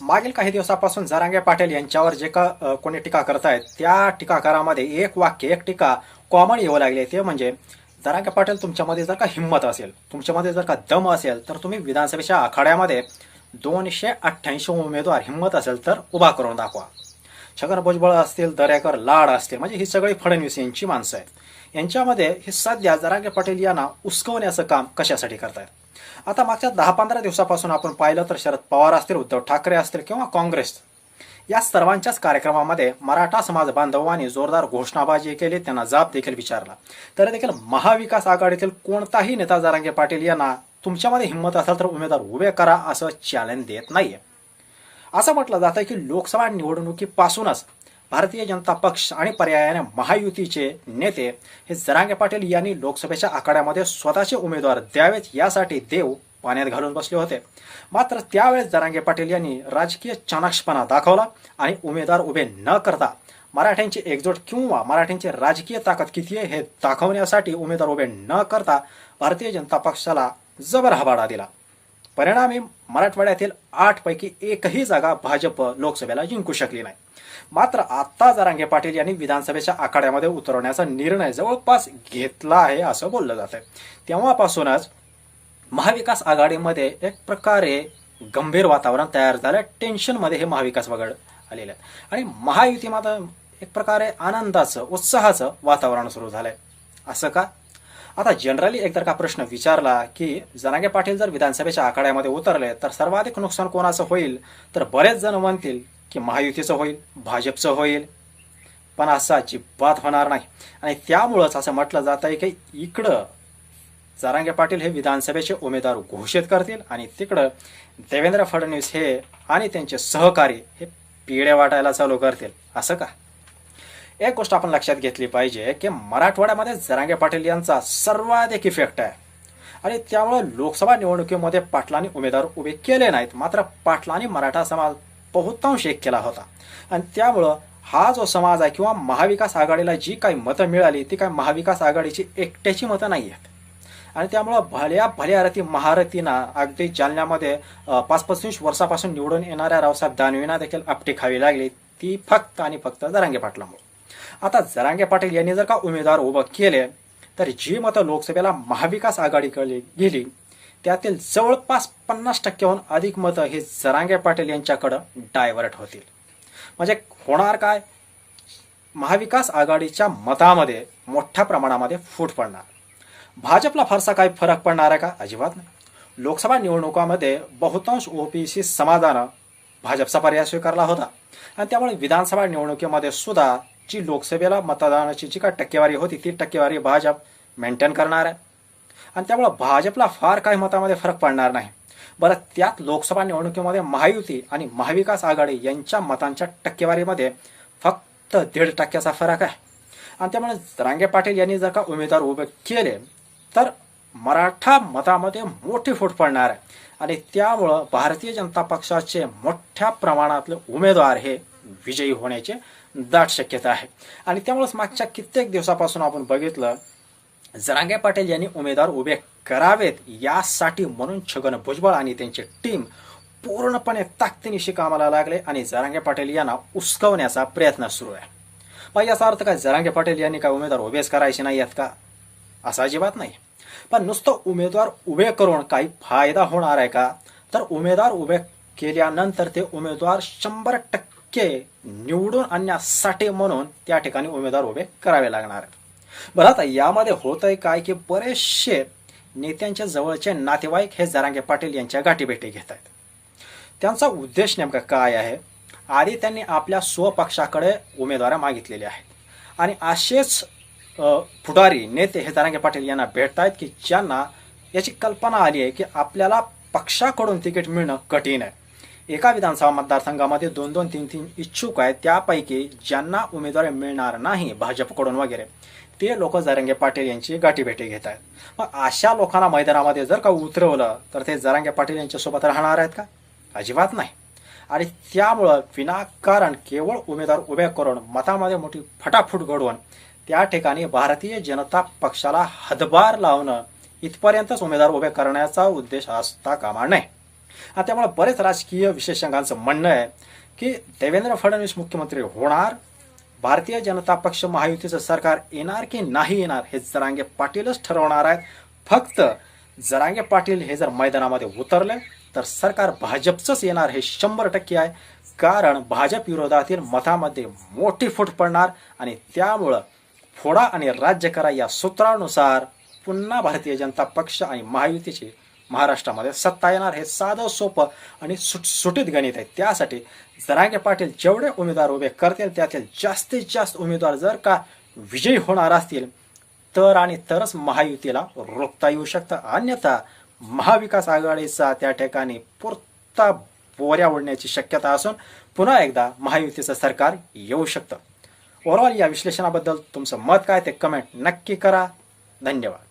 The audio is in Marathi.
मागील काही दिवसापासून जरांगे पाटील यांच्यावर जे का कोणी टीका करतायत त्या टीकाकारामध्ये एक वाक्य एक टीका कॉमन येऊ लागली ते म्हणजे जरांगे पाटील तुमच्यामध्ये जर का हिंमत असेल तुमच्यामध्ये जर का दम असेल तर तुम्ही विधानसभेच्या आखाड्यामध्ये दोनशे अठ्ठ्याऐंशी उमेदवार हिंमत असेल तर उभा करून दाखवा. छगन भुजबळ असतील दर्याकर लाड असतील म्हणजे ही सगळी फडणवीस यांची माणसं आहेत. यांच्यामध्ये हे सध्या जरांगे पाटील यांना उसकवण्याचं काम कशासाठी करतायत? आता मागच्या दहा पंधरा दिवसापासून आपण पाहिलं तर शरद पवार असतील उद्धव ठाकरे असतील किंवा काँग्रेस. या सर्वांच्याच कार्यक्रमामध्ये मराठा समाज बांधवांनी जोरदार घोषणाबाजी केली त्यांना जाब देखील विचारला. तर देखील महाविकास आघाडीतील कोणताही नेता जारांगे पाटील यांना तुमच्यामध्ये हिंमत असेल तर उमेदवार उभे करा असं चॅलेंज देत नाहीये. असं म्हटलं जातं की लोकसभा निवडणुकीपासूनच भारतीय जनता पक्ष आणि पर्यायाने महायुतीचे नेते हे जरांगे पाटील यांनी लोकसभेच्या आखाड्यामध्ये स्वतःचे उमेदवार द्यावेत यासाठी देव पाण्यात घालून बसले होते. मात्र त्यावेळेस जरांगे पाटील यांनी राजकीय चाणाक्षपणा दाखवला आणि उमेदवार उभे न करता मराठ्यांची एकजूट किंवा मराठ्यांची राजकीय ताकद किती आहे हे दाखवण्यासाठी उमेदवार उभे न करता भारतीय जनता पक्षाला जबर हबाडा दिला. परिणामी मराठवाड्यातील आठ पैकी एकही जागा भाजप लोकसभेला जिंकू शकली नाही. मात्र आता जरांगे पाटील यांनी विधानसभेच्या आखाड्यामध्ये उतरवण्याचा निर्णय जवळपास घेतला आहे असं बोललं जात आहे. तेव्हापासूनच महाविकास आघाडीमध्ये एक प्रकारे गंभीर वातावरण तयार झालं टेन्शनमध्ये हे महाविकास वगळ आलेलं आहे. आणि महायुतीमध्ये एक प्रकारे आनंदाचं उत्साहाचं वातावरण सुरू झालंय. असं का? आता जनरली एक जर का प्रश्न विचारला की जनागे पाटील जर विधानसभेच्या आखाड्यामध्ये उतरले तर सर्वाधिक नुकसान कोणाचं होईल? तर बरेच जण म्हणतील की महायुतीचं होईल भाजपचं होईल. पण असं अजिबात होणार नाही. आणि त्यामुळंच असं म्हटलं जात आहे की इकडं जरांगे पाटील हे विधानसभेचे उमेदवार घोषित करतील आणि तिकडं देवेंद्र फडणवीस हे आणि त्यांचे सहकारी हे पिढे वाटायला चालू करतील. असं का? एक गोष्ट आपण लक्षात घेतली पाहिजे की मराठवाड्यामध्ये जरांगे पाटील यांचा सर्वाधिक इफेक्ट आहे. आणि त्यामुळं लोकसभा निवडणुकीमध्ये पाटलांनी उमेदवार उभे केले नाहीत. मात्र पाटलांनी मराठा समाज बहुतांश एक केला होता. आणि त्यामुळं हा जो समाज आहे किंवा महाविकास आघाडीला जी काही मतं मिळाली ती काही महाविकास आघाडीची एकट्याची मतं नाही आहेत. आणि त्यामुळं भल्या भल्या रती महारथींना अगदी जालन्यामध्ये पाच पस्तीस वर्षापासून निवडून येणाऱ्या रावसाहेब दानवेंना देखील आपटी खावी लागली. ती फक्त आणि फक्त जरांगे पाटलामुळे. आता जरांगे पाटील यांनी जर का उमेदवार उभं केले तर जी मतं लोकसभेला महाविकास आघाडीकडे गेली त्यातील जवळपास पन्नास टक्क्याहून अधिक मतं ही जरांगे पाटील यांच्याकडं डायव्हर्ट होतील. म्हणजे होणार काय? महाविकास आघाडीच्या मतामध्ये मोठ्या प्रमाणामध्ये फूट पडणार. भाजपला फारसा काही फरक पडणार आहे का? अजिबात नाही. लोकसभा निवडणुकामध्ये बहुतांश ओबीसी समाजानं भाजपचा पर्याय स्वीकारला होता. आणि त्यामुळे विधानसभा निवडणुकीमध्ये सुद्धा जी लोकसभेला मतदानाची जी काय टक्केवारी होती ती टक्केवारी भाजप मेंटेन करणार आहे. आणि त्यामुळे भाजपला फार काही मतामध्ये फरक पडणार नाही. बरं त्यात लोकसभा निवडणुकीमध्ये महायुती आणि महाविकास आघाडी यांच्या मतांच्या टक्केवारीमध्ये फक्त दीड टक्क्याचा फरक आहे. आणि त्यामुळे रांगे पाटील यांनी जर का उमेदवार उभे केले तर मराठा मतामध्ये मोठी फूट पडणार आहे. आणि त्यामुळं भारतीय जनता पक्षाचे मोठ्या प्रमाणातले उमेदवार हे विजयी होण्याचे दाट शक्यता आहे. आणि त्यामुळेच मागच्या कित्येक दिवसापासून आपण बघितलं जरांगे पाटील यांनी उमेदवार उभे करावेत यासाठी म्हणून छगन भुजबळ आणि त्यांची टीम पूर्णपणे ताकदीनिशी कामाला लागले आणि जरांगे पाटील यांना उसकवण्याचा प्रयत्न सुरू आहे. मग याचा अर्थ काय? जरांगे पाटील यांनी काय उमेदवार उभेच करायचे नाही आहेत का? असं अजिबात नाही. पण नुसतं उमेदवार उभे करून काही फायदा होणार आहे का? तर उमेदवार उभे केल्यानंतर ते उमेदवार शंभर टक्के निवडून आणण्यासाठी म्हणून त्या ठिकाणी उमेदवार उभे करावे लागणार. आहेत बरं आता यामध्ये होत आहे काय की बरेचसे नेत्यांच्या जवळचे नातेवाईक हे जरांगे पाटील यांच्या गाठीभेटी घेत आहेत. त्यांचा उद्देश नेमका काय आहे? आधी त्यांनी आपल्या स्वपक्षाकडे उमेदवार मागितलेले आहेत. आणि असेच पुढारी नेते हे जरांगे पाटील यांना भेटत आहेत की ज्यांना याची कल्पना आली आहे की आपल्याला पक्षाकडून तिकीट मिळणं कठीण आहे. एका विधानसभा मतदारसंघामध्ये दोन दोन तीन तीन इच्छुक आहेत. त्यापैकी ज्यांना उमेदवारी मिळणार नाही भाजपकडून वगैरे ते लोक जरांगे पाटील यांची गाठीभेटी घेत आहेत. मग अशा लोकांना मैदानामध्ये जर का उतरवलं तर ते जरांगे पाटील यांच्यासोबत राहणार आहेत का? अजिबात नाही. आणि त्यामुळं विनाकारण केवळ उमेदवार उभे करून मतामध्ये मोठी फटाफूट घडवून त्या ठिकाणी भारतीय जनता पक्षाला हातभार लावणं इथपर्यंतच उमेदवार उभे करण्याचा उद्देश असता कामा नये. आणि त्यामुळे बरेच राजकीय विशेषज्ञांचं म्हणणं आहे की देवेंद्र फडणवीस मुख्यमंत्री होणार भारतीय जनता पक्ष महायुतीचं सरकार येणार की नाही येणार हे जरांगे पाटीलच ठरवणार आहेत. फक्त जरांगे पाटील हे जर मैदानामध्ये उतरले तर सरकार भाजपचंच येणार हे शंभर टक्के आहे. कारण भाजप विरोधातील मतामध्ये मोठी फूट पडणार आणि त्यामुळं फोडा आणि राज्य करा या सूत्रानुसार पुन्हा भारतीय जनता पक्ष आणि महायुतीची महाराष्ट्रामध्ये सत्ता येणार हे साधं सोपं आणि सुटसुटीत गणित आहे. त्यासाठी जरांगे पाटील जेवढे उमेदवार उभे करतील त्यातील जास्तीत जास्त उमेदवार जर का विजयी होणार असतील तर आणि तरच महायुतीला रोखता येऊ शकतं. अन्यथा महाविकास आघाडीचा त्या ठिकाणी पुरता बोऱ्या ओढण्याची शक्यता असून पुन्हा एकदा महायुतीचं सरकार येऊ शकतं. ओव्हरऑल या विश्लेषणाबद्दल तुमचं मत काय ते कमेंट नक्की करा. धन्यवाद.